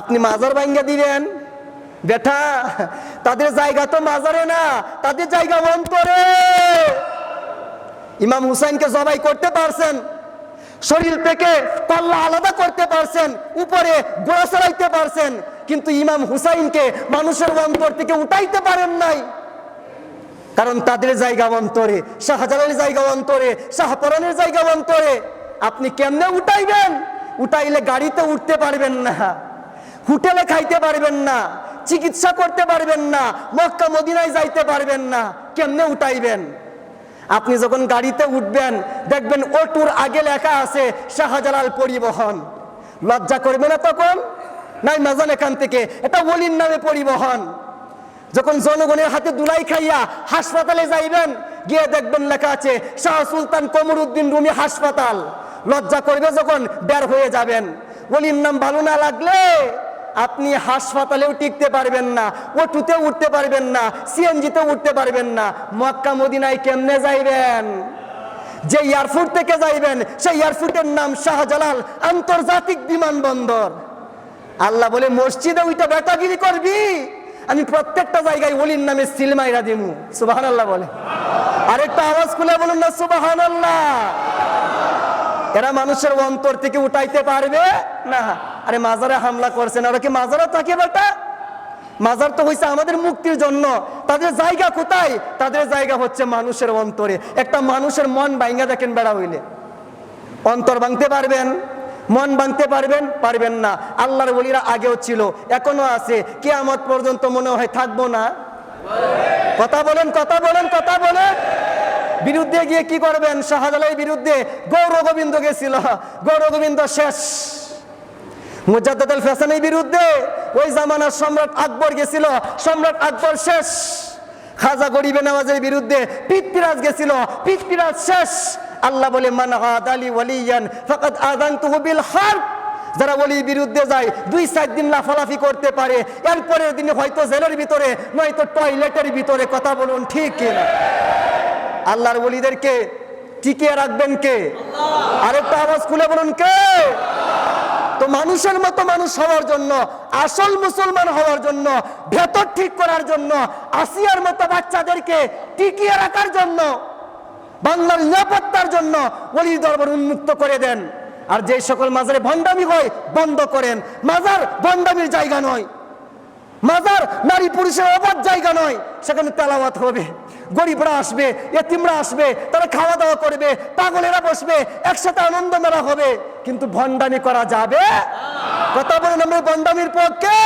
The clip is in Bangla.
আপনি মাজার ভাঙ্গা দিলেন বেটা, তাদের জায়গা তো মাজারে না, তাদের জায়গা অন্তরে। ইমাম হুসাইনকে জবাই করতে পারছেন, শরীর থেকে পাল্লা আলাদা করতে পারছেন, উপরে গোড়া চড়াইতে পারছেন, কিন্তু ইমাম হুসাইনকে মানুষের অন্তর থেকে উঠাইতে পারেন নাই। কারণ তাদের জায়গা অন্তরে, শাহজালালের জায়গা অন্তরে, শাহপরানের জায়গা অন্তরে। আপনি কেমনে উঠাইবেন? উঠাইলে গাড়িতে উঠতে পারবেন না। হোটেলে খাইতে পারবেন না, চিকিৎসা করতে পারবেন না, মক্কা মদিনায় যাইতে পারবেন না, কেমনে উঠাইবেন? আপনি যখন গাড়িতে উঠবেন, দেখবেন ওটুর আগে লেখা আছে শাহজালাল পরিবহন। লজ্জা করবে না তখন নাই মাজান এখান থেকে, এটা ওলির নামে পরিবহন। যখন জনগণের হাতে দুলাই খাইয়া হাসপাতালে যাইবেন, গিয়ে দেখবেন লেখা আছে, শাহ সুলতান কমরুদ্দিন রুমি হাসপাতাল। লজ্জা করবে যখন, বের হয়ে যাবেন। ওলির নাম ভালো না লাগলে আপনি হাসপাতালেও টিকতে পারবেন না ওটুতে উঠতে পারবেন না সিএনজিতে উঠতে পারবেন না। মক্কা, মদিনায় কেমনে যাইবেন? যে এয়ারপোর্ট থেকে যাইবেন, সেই এয়ারপোর্টের নাম শাহজালাল আন্তর্জাতিক বিমানবন্দর। আল্লাহ বলে, মসজিদে ওইটা বেটাগিরি করবি? আমি প্রত্যেকটা জায়গায় ওলির নামে সিলমাইরা দিমু। সুবাহান আল্লাহ বলে। আরেকটা আওয়াজ খুলে বলুন না সুবাহান আল্লাহ এরা মানুষের অন্তর থেকে উঠাইতে পারবে না? আরে মাজারে হামলা করছেন, ওরা কি মাজারে থাকে বেটা? মাজার তো হয়েছে আমাদের মুক্তির জন্য। তাদের জায়গা কোথায়? তাদের জায়গা হচ্ছে মানুষের অন্তরে। একটা মানুষের মন বাইঙ্গা দেখেন বেড়া হইলে। অন্তর ভাঙতে পারবেন, মন ভাঙতে পারবেন পারবেন না। আল্লাহর বলিরা আগেও ছিল, এখনও আছে। কে আমার পর্যন্ত মনে হয় থাকব না। কথা বলেন কথা বলেন কথা বলেন। বিরুদ্ধে গিয়ে কি করবেন? শাহজালাল বিরুদ্ধে গৌর গোবিন্দ গেছিল। গৌর গোবিন্দ শেষ। মুজাদ্দাদ আল ফ্যাসানের বিরুদ্ধে ওই জামানার সম্রাট আকবর গেছিল। সম্রাট আকবর শেষ। খাজা গরিবে নওয়াজের বিরুদ্ধে পিতৃরাজ গেছিল। পিতৃরাজ শেষ। আল্লাহ বলে, মান আদালি ওয়ালিয়ান ফাকাদ আযানতুহু বিল হারব। যারা ওলির বিরুদ্ধে যায়, দুই চার দিন লাফালাফি করতে পারে। এরপরের দিনে হয়তো জেলের ভিতরে, নয়তো টয়লেটের ভিতরে কথা বলুন ঠিক কিনা। আল্লাহর ওলিদেরকে টিকিয়ে রাখবেন কে? আরেকটা আওয়াজ খুলে বলুন কে? মানুষের মতো মানুষ হওয়ার জন্য, আসল মুসলমান হওয়ার জন্য, ভেতর ঠিক করার জন্য, আসিয়ার মতো বাচ্চাদেরকে টিকিয়ে রাখার জন্য, বাংলার নিরাপত্তার জন্য অলির দরবার উন্মুক্ত করে দেন। আর যে সকল মাজারে ভণ্ডামি হয়, বন্ধ করেন। মাজার ভণ্ডামির জায়গা নয়। মাজার নারী পুরুষের অবাধ জায়গা নয়। সেখানে তেলাওয়াত হবে। গরিবরা আসবে, এতিমরা আসবে, তারা খাওয়া দাওয়া করবে, পাগলেরা বসবে, একসাথে আনন্দ মেলা হবে। কিন্তু ভণ্ডামি করা যাবে? কথা বলেন আমরা ভণ্ডামির পক্ষে।